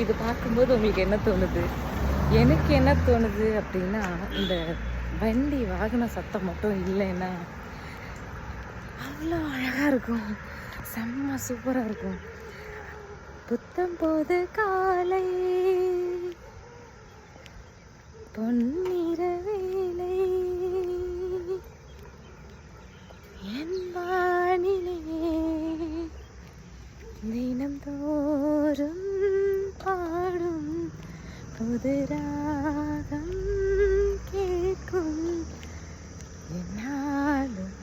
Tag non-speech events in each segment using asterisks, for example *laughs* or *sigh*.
இது பார்க்கும்போது உங்களுக்கு என்ன தோணுது? எனக்கு என்ன தோணுது அப்படின்னா இந்த வண்டி வாகன சத்தம் மட்டும் இல்லைன்னா அவ்வளோ அழகாக இருக்கும். செம்ம சூப்பராக இருக்கும். புத்தம் போது காலை பொன்னிற வேலை என் வானிலே தினம் தோறும் பாடும் புதுராகம் கேட்கும். என்னாலும்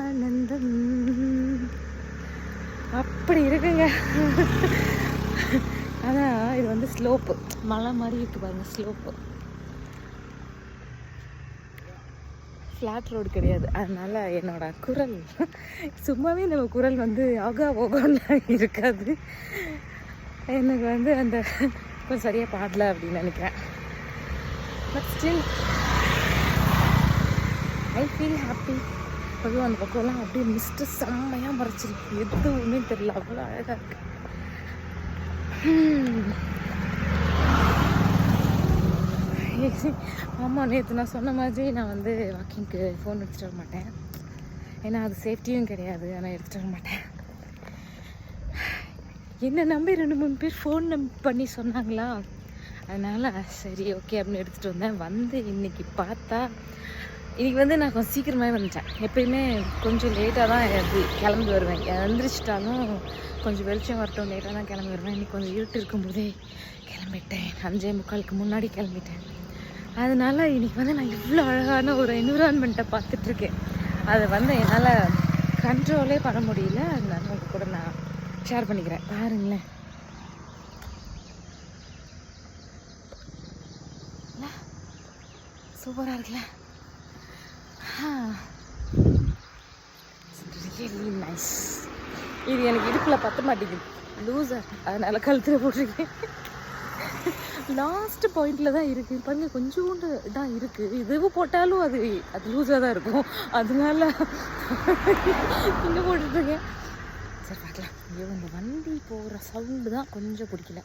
ஆனந்தம். அப்படி இருக்குங்க. அதான் இது வந்து ஸ்லோப்பு மலை மாதிரி இருக்கு பாருங்க ஸ்லோப்பு ஃப்ளாட் ரோடு கிடையாது. அதனால் என்னோட குரல் சும்மாவே நம்ம குரல் வந்து ஆகா ஓகோன்னா இருக்காது. எனக்கு வந்து அந்த கொஞ்சம் சரியாக பாடல அப்படின்னு நினைக்கிறேன். But still I feel happy அதுவும் அந்த பக்கம்லாம் அப்படியே மிஸ்ட்டு செம்மையாக மறைச்சிருக்கு எதுவுமே தெரியல. அவ்வளோ அழகாக இருக்கு. *laughs* ஆமாம் நேற்று நான் சொன்ன மாதிரி நான் வந்து வாக்கிங்க்கு ஃபோன் எடுத்துகிட்டு வர மாட்டேன். ஏன்னா அது சேஃப்டியும் கிடையாது. ஆனால் எடுத்துகிட்டு வர மாட்டேன். என்னை நம்பி ரெண்டு மூணு பேர் ஃபோன் நம் பண்ணி சொன்னாங்களா? அதனால் சரி ஓகே அப்படின்னு எடுத்துகிட்டு வந்தேன். வந்து இன்றைக்கி பார்த்தா இன்றைக்கி வந்து நான் கொஞ்சம் சீக்கிரமாகவே வந்துட்டேன். எப்பயுமே கொஞ்சம் லேட்டாக தான் கிளம்பி வருவேன். எழுந்திரிச்சிட்டாலும் கொஞ்சம் வெளிச்சம் வரட்டும் லேட்டாக தான் கிளம்பி வருவேன். இன்னைக்கு கொஞ்சம் இருட்டு இருக்கும்போதே கிளம்பிட்டேன். அஞ்சே முக்காலுக்கு முன்னாடி கிளம்பிட்டேன். அதனால இன்றைக்கி வந்து நான் இவ்வளோ அழகான ஒரு என்விரான்மெண்ட்டை பார்த்துட்ருக்கேன் அதை வந்து என்னால் கண்ட்ரோலே பண்ண முடியல. அதனால உங்க கூட நான் ஷேர் பண்ணிக்கிறேன். பாருங்களேன். சூப்பராக இருக்குல்ல? ரியலி நைஸ் இது எனக்கு இடுப்பில் பத்த மாட்டேங்குது. லூசர் அதனால் கழுத்தில் போட்டிருக்கேன். லாஸ்ட் பாயிண்டில் தான் இருக்குது பாருங்க கொஞ்சோண்டு தான் இருக்குது இதுவும் போட்டாலும் அது அது லூஸாக தான் இருக்கும். அதனால இங்கே போட்டுட்ருக்கேன் சரி பார்க்கலாம். ஐயோ இந்த வண்டி போகிற சவுண்டு தான் கொஞ்சம் பிடிக்கல.